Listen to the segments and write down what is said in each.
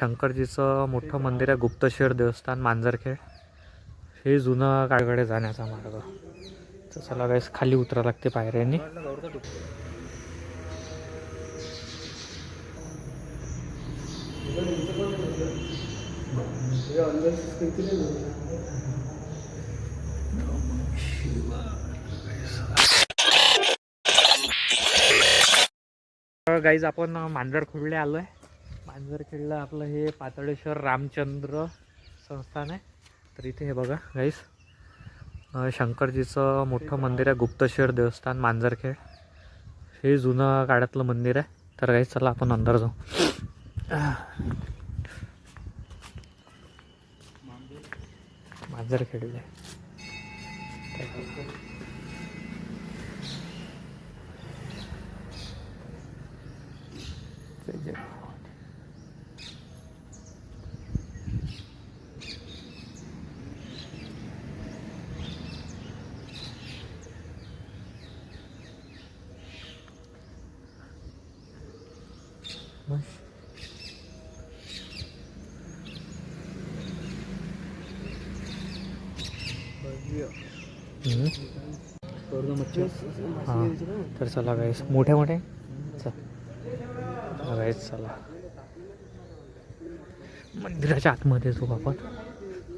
शंकरजीचं मोठं मंदिर आहे गुप्तशेर देवस्थान मांजरखेड. हे जुनं काळगडे जाण्याचा मार्ग. तर चला खाली उतरा लागते पायऱ्यांनी. गाईज आपण मांजरखेडले आलो आहे मांजरखेडला आपलं हे पातळेश्वर रामचंद्र संस्थान आहे. तर इथे हे बघा गाईस शंकरजीचं मोठं मंदिर आहे गुप्तशेर देवस्थान मांजरखेड. हे जुनं काळातलं मंदिर आहे. तर गाईस चला आपण अंदर जाऊ. मांजरखेडले. हां तर चला गाईस मोठे मोठे चल. गाईस चला. मंदिराच्या आतमध्ये जाऊ आपण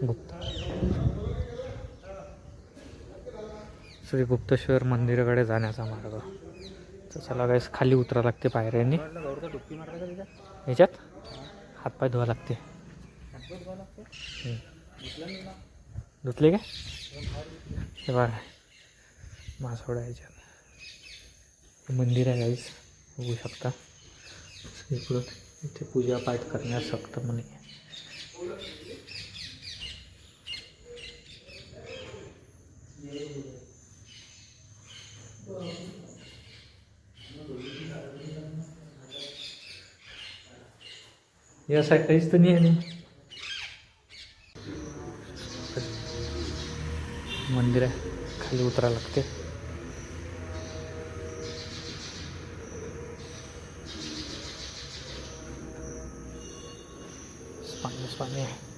गुप्त श्री गुप्तेश्वर मंदिराकडे जाण्याचा मार्ग. तर चला गाईस खाली उतरा लागते पायऱ्यांनी याच्यात हातपाय धुवा लागते. धुतले काय? हे बघा. मासोडा याच्यात. मंदिर आहे गाईस बघू शकता. इकडून इथे पूजा पाठ करण्यास सक्त म्हणे Yeah. साईड काहीच तर नाही आहे नाही. मंदिर आहे खाली उतरा लागते पाणी पाणी आहे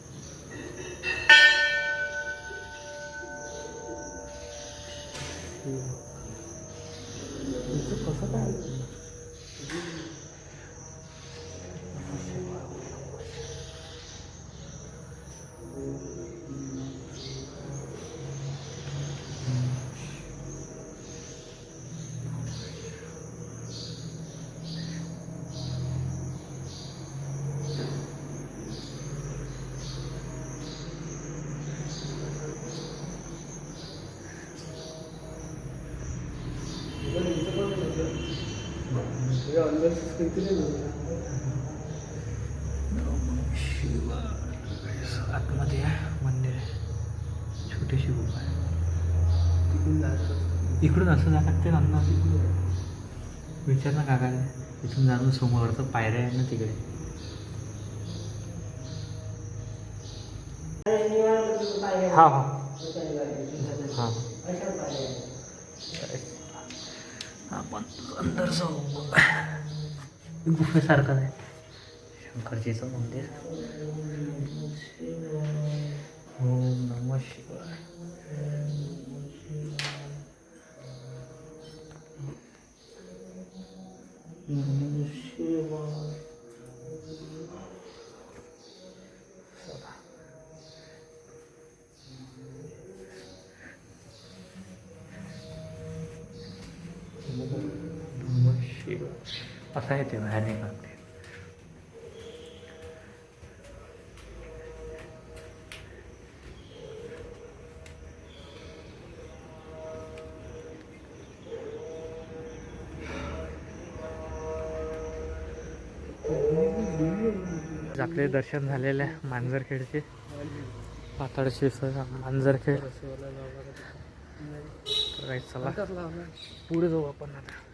इथं आतमध्ये आहे मंदिर आहे. छोटीशी गुफा आहे. इकडून असं जायला लागते ना अण्णा विचार ना काका इथून जाणून समोरचं पायऱ्या आहे ना तिकडे. हा हा. हा. आपण अंदर जाऊ गुफेसारखं आहे शंकरजीचं मंदिर ओम नम शिवाय नमः शिवाय शिवाय असं आहे ते आपले दर्शन झालेले आहे मांजरखेडचे पाताळचे मांजरखेड चला पुढे जाऊ आपण आता